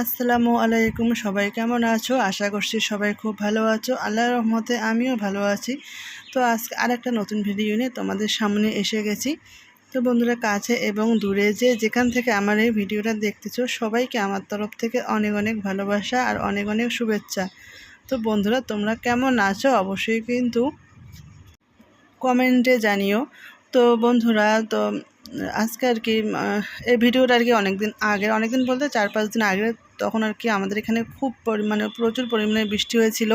আসসালামু আলাইকুম, সবাই কেমন আছো? আশা করছি সবাই খুব ভালো আছো। আল্লাহর রহমতে আমিও ভালো আছি। তো আজকে আরেকটা নতুন ভিডিও নিয়ে তোমাদের সামনে এসে গেছি। তো বন্ধুরা, কাছে এবং দূরে যে যেখান থেকে আমার এই ভিডিওটা দেখতেছো, সবাইকে আমার তরফ থেকে অনেক অনেক ভালোবাসা আর অনেক অনেক শুভেচ্ছা। তো বন্ধুরা, তোমরা কেমন আছো? অবশ্যই কিন্তু কমেন্টে জানিও। তো বন্ধুরা, তো আজকে আর কি এই ভিডিওটা আর কি অনেকদিন আগে অনেকদিন বলতে চার পাঁচ দিন আগে তখন আর কি আমাদের এখানে খুব পরিমাণে, প্রচুর পরিমাণে বৃষ্টি হয়েছিল।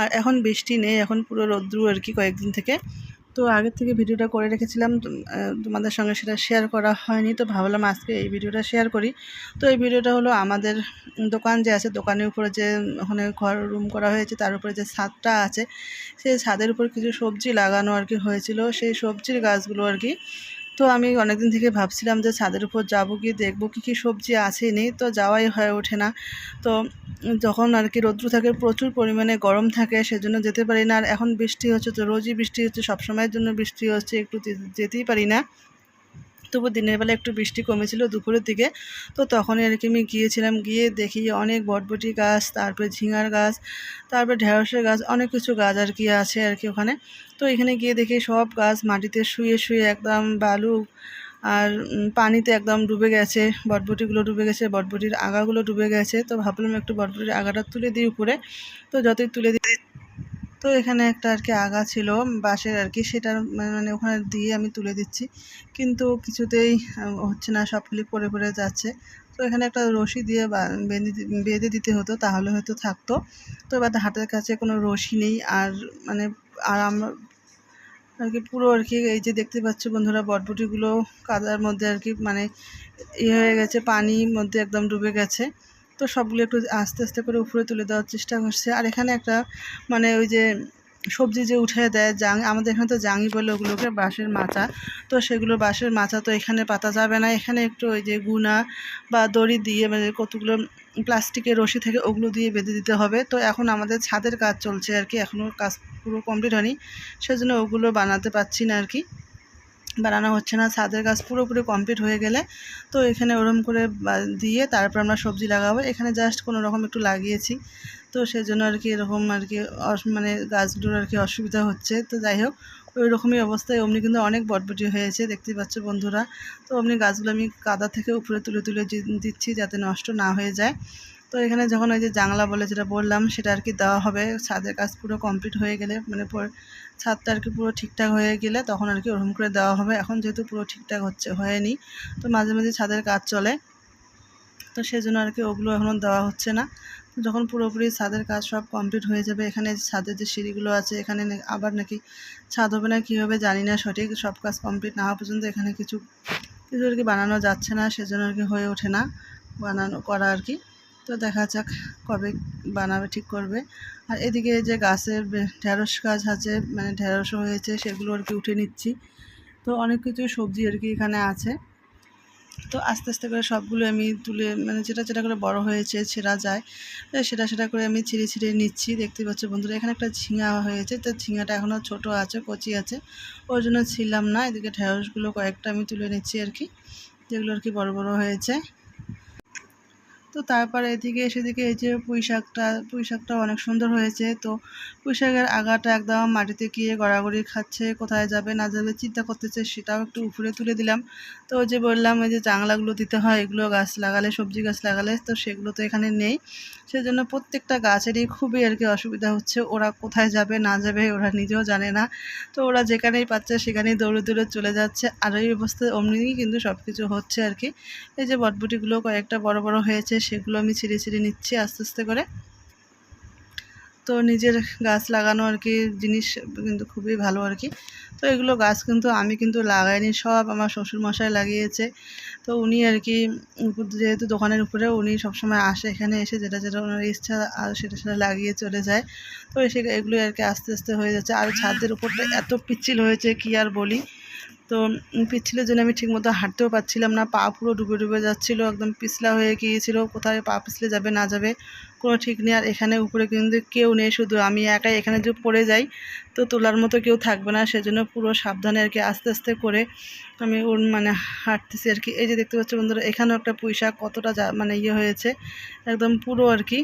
আর এখন বৃষ্টি নেই, এখন পুরো রৌদ্রু আর কি কয়েকদিন থেকে। তো আগের থেকে ভিডিওটা করে রেখেছিলাম তোমাদের সঙ্গে সেটা শেয়ার করা হয়নি, তো ভাবলাম আজকে এই ভিডিওটা শেয়ার করি। তো এই ভিডিওটা হলো আমাদের দোকান যে আছে, দোকানের উপরে যে ওখানে ঘর রুম করা হয়েছে, তার উপরে যে ছাদটা আছে, সেই ছাদের উপর কিছু সবজি লাগানো আর কি হয়েছিল। সেই সবজির গাছগুলো আর কি তো আমি অনেকদিন থেকে ভাবছিলাম যে ছাদের উপর যাব কি দেখব কী কী সবজি আছে। নেই তো যাওয়াই হয়ে ওঠে না। তো যখন আর কি রৌদ্র থাকে, প্রচুর পরিমাণে গরম থাকে, সেজন্য যেতে পারি না। আর এখন বৃষ্টি হচ্ছে তো রোজই বৃষ্টি হচ্ছে, সবসময়ের জন্য বৃষ্টি হচ্ছে, একটু যেতেই পারি না। তবু দিনের বেলা একটু বৃষ্টি কমেছিল দুপুরের দিকে। তো তখনই আর কি আমি গিয়েছিলাম, গিয়ে দেখি অনেক বটবটি গাছ, তারপরে ঝিঙার গাছ, তারপরে ঢেঁড়সের গাছ, অনেক কিছু গাছ আর কি আছে আর কি ওখানে। তো এখানে গিয়ে দেখি সব গাছ মাটিতে শুয়ে শুয়ে একদম বালু আর পানিতে একদম ডুবে গেছে, বটবটিগুলো ডুবে গেছে, বটবটির আগাগুলো ডুবে গেছে। তো ভাবলাম একটু বটবটির আগাটা তুলে দিই উপরে। তো যতই তুলে দিই তো এখানে একটা আর কি আগা ছিল বাঁশের আর কি সেটা মানে ওখানে দিয়ে আমি তুলে দিচ্ছি। কিন্তু কিছুতেই হচ্ছে না সবগুলি পরে পরে যাচ্ছে। তো এখানে একটা রশি দিয়ে বেঁধে দিতে হতো, তাহলে হয়তো থাকতো। তো এবার হাতের কাছে কোনো রশি নেই, আর মানে আর আমরা আর কি পুরো আর কি এই যে দেখতে পাচ্ছ বন্ধুরা, বটবটিগুলো কাদার মধ্যে আর কি মানে ইয়ে হয়ে গেছে, পানির মধ্যে একদম ডুবে গেছে। তো সবগুলো একটু আস্তে আস্তে করে উপরে তুলে দেওয়ার চেষ্টা করছে। আর এখানে একটা মানে ওই যে সবজি যে উঠে দেয় জাং, আমাদের এখানে তো জাঙি বলে ওগুলোকে বাঁশের মাচা। তো সেগুলো বাঁশের মাচা তো এখানে পাতা যাবে না। এখানে একটু ওই যে গুনা বা দড়ি দিয়ে মানে কতগুলো প্লাস্টিকের রশি থেকে ওগুলো দিয়ে বেঁধে দিতে হবে। তো এখন আমাদের ছাদের কাজ চলছে আর কি। এখনও কাজ পুরো কমপ্লিট হয়নি। সেজন্য ওগুলো বানাতে পারছি না আর কি। বানানো হচ্ছে না। ছাদের গাছ পুরোপুরি কমপ্লিট হয়ে গেলে তো এখানে ওরম করে দিয়ে তারপর আমরা সবজি লাগাবো। এখানে জাস্ট কোনো রকম একটু লাগিয়েছি। তো সেই জন্য আর কি এরকম আর কি মানে গাছগুলোর আর কি অসুবিধা হচ্ছে। তো যাই হোক ওই রকমই অবস্থায় অমনি কিন্তু অনেক বটবটি হয়েছে। দেখতেই পাচ্ছ বন্ধুরা। তো অমনি গাছগুলো আমি কাদা থেকে উপরে তুলে তুলে দিচ্ছি যাতে নষ্ট না হয়ে যায়। তো এখানে যখন ওই যে জাংলা বলে যেটা বললাম, সেটা আর কি দেওয়া হবে। ছাদের কাজ পুরো কমপ্লিট হয়ে গেলে মানে ছাদটা আর কি পুরো ঠিকঠাক হয়ে গেলে তখন আর কি ওরকম করে দেওয়া হবে। এখন যেহেতু পুরো ঠিকঠাক হচ্ছে, হয়নি, তো মাঝে মাঝে ছাদের কাজ চলে। তো সেই জন্য আর কি ওগুলো এখনও দেওয়া হচ্ছে না। যখন পুরোপুরি ছাদের কাজ সব কমপ্লিট হয়ে যাবে, এখানে ছাদের যে সিঁড়িগুলো আছে, এখানে আবার নাকি ছাদ হবে না, কী হবে জানি না সঠিক। সব কাজ কমপ্লিট না হওয়া পর্যন্ত এখানে কিছু কিছু আর কি বানানো যাচ্ছে না, সেজন্য আর কি হয়ে ওঠে না। বানানো, করা আর কি। তো দেখা যাক কবে বানাবে, ঠিক করবে। আর এদিকে যে গাছের ঢেঁড়স গাছ আছে মানে ঢেঁড়সও হয়েছে, সেগুলো আর কি উঠে নিচ্ছি। তো অনেক কিছু সবজি আর কি এখানে আছে। তো আস্তে আস্তে করে সবগুলো আমি তুলে মানে যেটা যেটা করে বড় হয়েছে, ছেঁড়া যায় সেটা সেটা করে আমি ছিঁড়ে ছিঁড়ে নিচ্ছি। দেখতে পাচ্ছ বন্ধুরা, এখানে একটা ঝিঙা হয়েছে, তো ঝিঙাটা এখনও ছোট আছে, কচি আছে। ওই জন্য ছিলাম না, এদিকে ঢেঁড়সগুলো কয়েকটা আমি তুলে নিচ্ছি আর কি, যেগুলো আর কি বড় বড় হয়েছে। তো তারপরে এদিকে সেদিকে এই যে পুঁই শাকটা পুঁই শাকটা অনেক সুন্দর হয়েছে। তো পুঁই শাকের আগাটা একদম মাটিতে গিয়ে গড়াগড়ি খাচ্ছে, কোথায় যাবে না যাবে চিন্তা করতেছে, সেটাও একটু উপরে তুলে দিলাম। তো যে বললাম, ওই যে জাংলাগুলো দিতে হয়, এগুলো গাছ লাগালে, সবজি গাছ লাগালে, তো সেগুলো তো এখানে নেই। সেজন্য প্রত্যেকটা গাছেরই খুবই আর কি অসুবিধা হচ্ছে, ওরা কোথায় যাবে, না যাবে, ওরা নিজেও জানে না। তো ওরা যেখানেই পাচ্ছে সেখানেই দৌড়ে দৌড়ে চলে যাচ্ছে, আর এই অবস্থায় অমনিই কিন্তু সব কিছু হচ্ছে আর কি। এই যে বটবটিগুলো কয়েকটা বড় বড় হয়েছে, সেগুলো আমি ছিঁড়ে ছিঁড়ে নিচ্ছি আস্তে আস্তে করে। তো নিজের গাছ লাগানো আর কি জিনিস কিন্তু খুবই ভালো আর কি। তো এগুলো গাছ কিন্তু আমি কিন্তু লাগাইনি, সব আমার শ্বশুরমশাই লাগিয়েছে। তো উনি আর কি যেহেতু দোকানের উপরে উনি সবসময় আসে এখানে এসে, যেটা যেটা ওনার ইচ্ছা, আর সেটা সেটা লাগিয়ে চলে যায়। তো এসে এগুলো আর কি আস্তে আস্তে হয়ে যাচ্ছে। আর ছাদের উপরটা এত পিচ্ছিল হয়েছে, কি আর বলি। তো পিচ্ছিলের জন্য আমি ঠিকমতো হাঁটতেও পারছিলাম না, পা পুরো ডুবে ডুবে যাচ্ছিল, একদম পিছলা হয়ে গিয়েছিল, কোথায় পা পিছলে যাবে না যাবে, কোনো ঠিক নেই। আর এখানে উপরে কিন্তু কেউ নেই, শুধু আমি একাই এখানে যদি পড়ে যাই, তো তোলার মতো কেউ থাকবে না, সেজন্য পুরো সাবধানে আর কি আস্তে আস্তে করে আমি ওর মানে হাঁটতেছি আর কি। এই যে দেখতে পাচ্ছি বন্ধুরা, এখানেও একটা পুঁইশাক কতটা যা মানে ইয়ে হয়েছে, একদম পুরো আর কি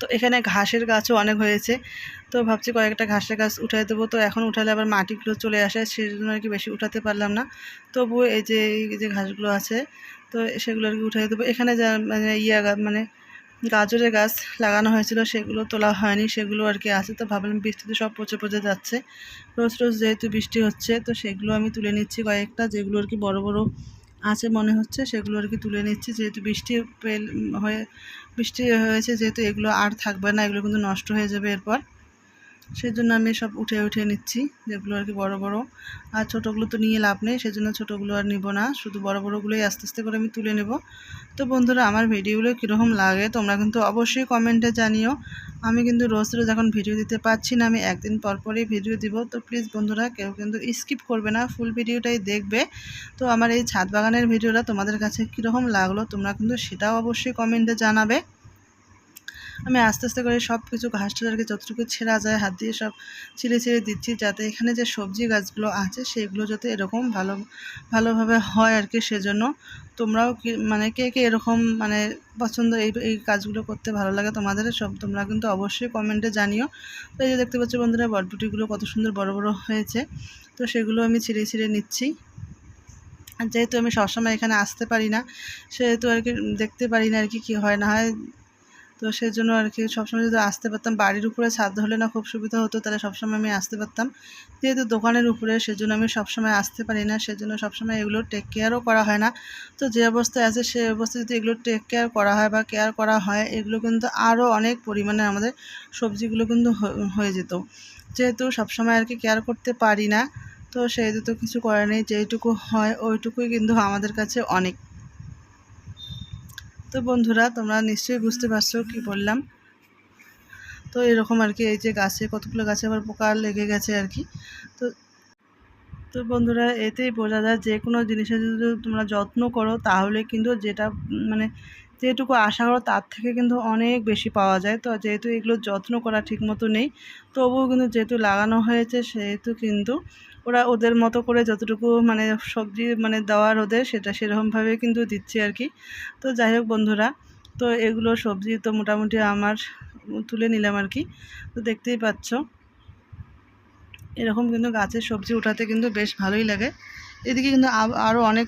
তো এখানে ঘাসের গাছও অনেক হয়েছে। তো ভাবছি কয়েকটা ঘাসের গাছ উঠাই দেবো। তো এখন উঠালে আবার মাটিগুলো চলে আসে সেই জন্য আর কি বেশি উঠাতে পারলাম না। তবু এই যে এই যে ঘাসগুলো আছে, তো সেগুলো আর কি উঠাই দেবো। এখানে যা মানে ইয়া মানে গাজরের গাছ লাগানো হয়েছিল, সেগুলো তোলা হয়নি, সেগুলো আর কি আছে। তো ভাবলাম বৃষ্টিতে সব পচে পচে যাচ্ছে। রোজ রোজ যেহেতু বৃষ্টি হচ্ছে, তো সেগুলো আমি তুলে নিচ্ছি কয়েকটা। যেগুলো আর কি বড় বড় আছে মনে হচ্ছে, সেগুলো আর কি তুলে নিচ্ছি। যেহেতু বৃষ্টি হয়ে বৃষ্টি হয়েছে যেহেতু এগুলো আর থাকবে না এগুলো কিন্তু নষ্ট হয়ে যাবে এরপর। সেই জন্য আমি সব উঠে উঠে নিচ্ছি। যেগুলো আর কি বড় বড়। আর ছোটোগুলো তো নিয়ে লাভ নেই, সেজন্য ছোটোগুলো আর নিব না। শুধু বড়, বড়গুলোই আস্তে আস্তে করে আমি তুলে নেব। তো বন্ধুরা, আমার ভিডিওগুলো কীরকম লাগে তোমরা কিন্তু অবশ্যই কমেন্টে জানিও। আমি কিন্তু রোজ রোজ এখন ভিডিও দিতে পারছি না, আমি একদিন পর পরই ভিডিও দিব। তো প্লিজ বন্ধুরা, কেউ কিন্তু স্কিপ করবে না, ফুল ভিডিওটাই দেখবে। তো আমার এই ছাদ বাগানের ভিডিওটা তোমাদের কাছে কীরকম লাগল তোমরা কিন্তু সেটাও অবশ্যই কমেন্টে জানাবে। আমি আস্তে আস্তে করে সব কিছু ঘাস টাসকে যতটুকু ছেঁড়া যায়, হাত দিয়ে সব ছিঁড়ে ছিঁড়ে দিচ্ছি যাতে এখানে যে সবজি গাছগুলো আছে সেগুলো যাতে এরকম ভালো, ভালোভাবে হয় আর কি সেজন্য। তোমরাও কি মানে কে কে এরকম মানে পছন্দ এই এই কাজগুলো করতে ভালো লাগে তোমাদের সব, তোমরা কিন্তু অবশ্যই কমেন্টে জানিও। তো এই যে দেখতে পাচ্ছ বন্ধুরা, বটবুটিগুলো কত সুন্দর বড় বড় হয়েছে। তো সেগুলো আমি ছিঁড়ে ছিঁড়ে নিচ্ছি। যেহেতু আমি সবসময় এখানে আসতে পারি না, সেহেতু আর কি দেখতে পারি না আর কি কী হয় না হয়। তো সেই জন্য আর কি সবসময় যদি আসতে পারতাম, বাড়ির উপরে ছাদ হলে না খুব সুবিধা হতো, তাহলে সবসময় আমি আসতে পারতাম। যেহেতু দোকানের উপরে, সেজন্য আমি সবসময় আসতে পারি না, সেজন্য সবসময় এগুলো টেক কেয়ারও করা হয় না। তো যে অবস্থায় আছে, সে অবস্থায় যদি এগুলো টেক কেয়ার করা হয় বা কেয়ার করা হয়, এগুলো কিন্তু আরও অনেক পরিমাণে আমাদের সবজিগুলো কিন্তু হয়ে যেত। যেহেতু সবসময় আর কি কেয়ার করতে পারি না, তো সেহেতু তো কিছু করার নেই, যেইটুকু হয়, ওইটুকুই কিন্তু আমাদের কাছে অনেক। তো বন্ধুরা, তোমরা নিশ্চয়ই বুঝতে পারছ কি বললাম। তো এরকম আর কি, এই যে গাছে, কতগুলো গাছে আবার পোকা লেগে গেছে আর কি। তো তো বন্ধুরা, এতেই বোঝা যায় যে কোনো জিনিসের যদি তোমরা যত্ন করো, তাহলে কিন্তু যেটা মানে যেটুকু আশা করো তার থেকে কিন্তু অনেক বেশি পাওয়া যায়। তো যেহেতু এগুলো যত্ন করা ঠিক মতো নেই, তবুও কিন্তু যেহেতু লাগানো হয়েছে সেহেতু কিন্তু ওরা ওদের মতো করে যতটুকু মানে সবজি মানে দেওয়ার ওদের সেটা সেরকমভাবে কিন্তু দিচ্ছে আর কি। তো যাই হোক বন্ধুরা, তো এগুলো সবজি তো মোটামুটি আমার তুলে নিলাম আর কি। তো দেখতেই পাচ্ছ, এরকম কিন্তু গাছের সবজি উঠাতে কিন্তু বেশ ভালোই লাগে। এদিকে কিন্তু আরও অনেক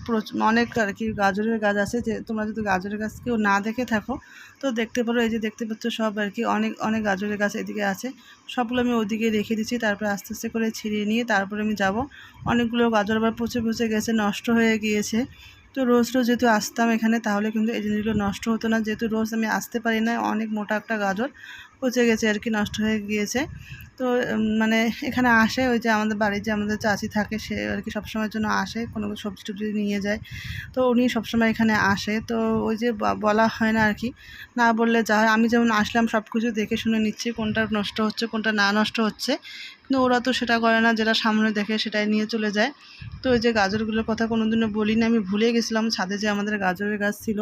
অনেক আর কি গাজরের গাছ আছে যে তোমরা যদি গাজরের গাছ কেউ না দেখে থাকো, তো দেখতে পারো এই যে দেখতে পাচ্ছ সব আর কি অনেক অনেক গাজরের গাছ এদিকে আছে। সবগুলো আমি ওদিকে রেখে দিচ্ছি, তারপরে আস্তে আস্তে করে ছিঁড়িয়ে নিয়ে তারপরে আমি যাব। অনেকগুলো গাজর আবার পচে পচে গেছে, নষ্ট হয়ে গিয়েছে। তো রোজ রোজ যেহেতু আসতাম এখানে, তাহলে কিন্তু এই জিনিসগুলো নষ্ট হতো না। যেহেতু রোজ আমি আসতে পারি না অনেক মোটা একটা গাজর পচে গেছে আর কি, নষ্ট হয়ে গিয়েছে। তো মানে এখানে আসে ওই যে আমাদের বাড়ির যে আমাদের চাচি থাকে, সে আর কি সবসময়ের জন্য আসে, কোনো সবজি টবজি নিয়ে যায়। তো উনি সবসময় এখানে আসে। তো ওই যে বলা হয় না আর কি, না বললে যা হয়। আমি যেমন আসলাম সব কিছু দেখে শুনে নিচ্ছি, কোনটা নষ্ট হচ্ছে, কোনটা না নষ্ট হচ্ছে। কিন্তু ওরা তো সেটা করে না, যেটা সামনে দেখে সেটাই নিয়ে চলে যায়। তো ওই যে গাজরগুলোর কথা কোনোদিনও বলিনি, আমি ভুলে গেছিলাম, ছাদে যে আমাদের গাজরের গাছ ছিল।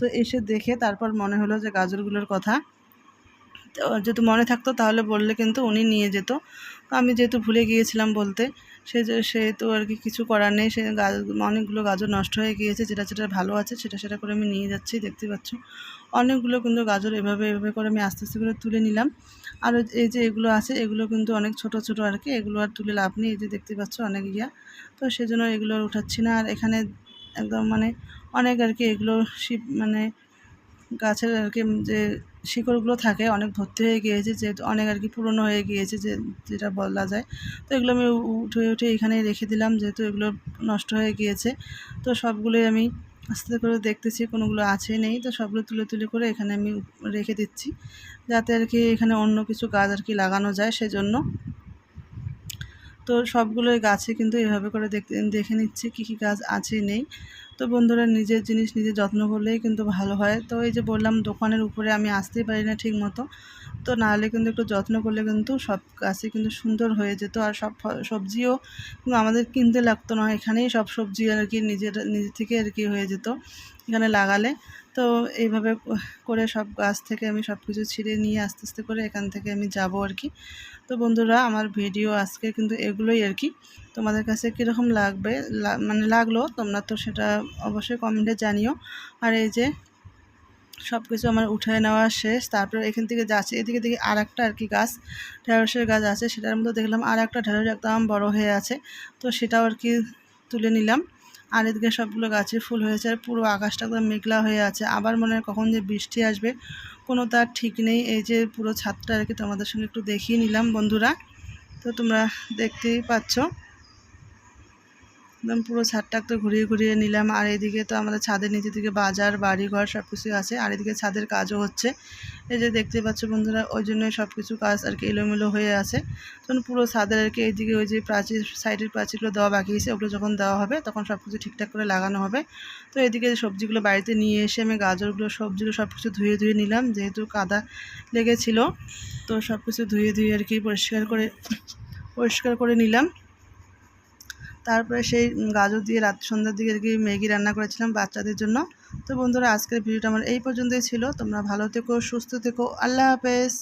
তো এসে দেখে তারপর মনে হলো যে গাজরগুলোর কথা। যদি মনে থাকতো তাহলে বললে কিন্তু উনি নিয়ে যেত। তো আমি যেহেতু ভুলে গিয়েছিলাম বলতে, সে যে সেহেতু আর কি কিছু করার নেই, সে অনেকগুলো গাজর নষ্ট হয়ে গিয়েছে, যেটা যেটা ভালো আছে সেটা সেটা করে আমি নিয়ে যাচ্ছি, দেখতে পাচ্ছ। অনেকগুলো কিন্তু গাজর এভাবে এভাবে করে আমি আস্তে আস্তে করে তুলে নিলাম। আর এই যে এগুলো আছে, এগুলো কিন্তু অনেক ছোট ছোট আর কি, এগুলো আর তুলে লাভ নেই, এই যে দেখতে পাচ্ছ অনেক ইয়া। তো সেজন্য এগুলো আর উঠাচ্ছি না, আর এখানে একদম মানে অনেক আর কি এগুলো শিব মানে গাছের আর কি যে শিকড়গুলো থাকে, অনেক ভর্তি হয়ে গিয়েছে, যে অনেক আর কি পুরনো হয়ে গিয়েছে, যে যেটা বলা যায়। তো এগুলো আমি উঠে উঠে এখানে রেখে দিলাম, যেহেতু এগুলো নষ্ট হয়ে গিয়েছে। তো সবগুলোই আমি আস্তে করে দেখতেছি, কোনোগুলো আছে নেই, তো সবগুলো তুলে তুলে করে এখানে আমি রেখে দিচ্ছি। যাতে আর কি এখানে অন্য কিছু গাছ আর কি লাগানো যায় সেজন্য। তো সবগুলোই গাছে কিন্তু এভাবে করে দেখতে, দেখে নিচ্ছি, কী কী গাছ আছে নেই। তো বন্ধুরা নিজের জিনিস নিজে যত্ন করলেই কিন্তু ভালো হয়। তো এই যে বললাম, দোকানের উপরে আমি আসতেই পারি না ঠিক মতো তো নাহলে কিন্তু একটু যত্ন করলে কিন্তু সব গাছে কিন্তু সুন্দর হয়ে যেত। আর সব সবজিও আমাদের কিনতে লাগতো না। এখানেই সব সবজি আর কি নিজের, নিজে থেকে আর কি হয়ে যেত এখানে লাগালে। তো এইভাবে করে সব গাছ থেকে আমি সব কিছু ছিঁড়ে নিয়ে আস্তে আস্তে করে এখান থেকে আমি যাব আর কি। তো বন্ধুরা, আমার ভিডিও আজকে কিন্তু এগুলোই আর কি। তোমাদের কাছে কীরকম লাগবে? মানে লাগল? তোমরা তো সেটা অবশ্যই কমেন্টে জানিও। আর এই যে সব কিছু আমার উঠে নেওয়া শেষ, তারপর এখান থেকে যাচ্ছে। এদিকে দেখি আর একটা আর কি গাছ, ঢেঁড়সের গাছ আছে। সেটার মধ্যে দেখলাম আর একটা ঢেঁড়স একদম বড় হয়ে আছে। তো সেটাও আর কি তুলে নিলাম। আর এদিকে সবগুলো গাছে ফুল হয়েছে আর পুরো আকাশটা একদম মেঘলা হয়ে আছে। আবার মনে হয় কখন যে বৃষ্টি আসবে, কোনো তার ঠিক নেই। এই যে পুরো ছাদটা আর কি তোমাদের সঙ্গে একটু দেখিয়ে নিলাম বন্ধুরা। তো তোমরা দেখতেই পাচ্ছ। একদম পুরো ছাদটা একটু ঘুরিয়ে ঘুরিয়ে নিলাম। আর এদিকে তো আমাদের ছাদের নিচে দিকে বাজার বাড়ি ঘর সব কিছুই আছে। আর এদিকে ছাদের কাজও হচ্ছে। এই যে দেখতে পাচ্ছ বন্ধুরা, ওই জন্য সব কিছু কাজ আর কি এলোমেলো হয়ে আছে। তখন পুরো ছাদের আর কি এইদিকে ওই যে প্রাচীর, সাইডের প্রাচীরগুলো দেওয়া বাকি আছে। ওগুলো যখন দেওয়া হবে, তখন সব কিছু ঠিকঠাক করে লাগানো হবে। তো এদিকে সবজিগুলো বাড়িতে নিয়ে এসে আমি গাজরগুলো, সবজিগুলো সব কিছু ধুয়ে ধুয়ে নিলাম। যেহেতু কাদা লেগেছিল, তো সব কিছু ধুয়ে ধুয়ে আর কি পরিষ্কার করে পরিষ্কার করে নিলাম। তারপরে সেই গাজর দিয়ে রাত সন্ধ্যার দিকে আর কি ম্যাগি রান্না করেছিলাম বাচ্চাদের জন্য। তো বন্ধুরা, আজকের ভিডিওটা আমার এই পর্যন্তই ছিল। তোমরা ভালো থেকো, সুস্থ থেকো। আল্লাহ হাফেজ।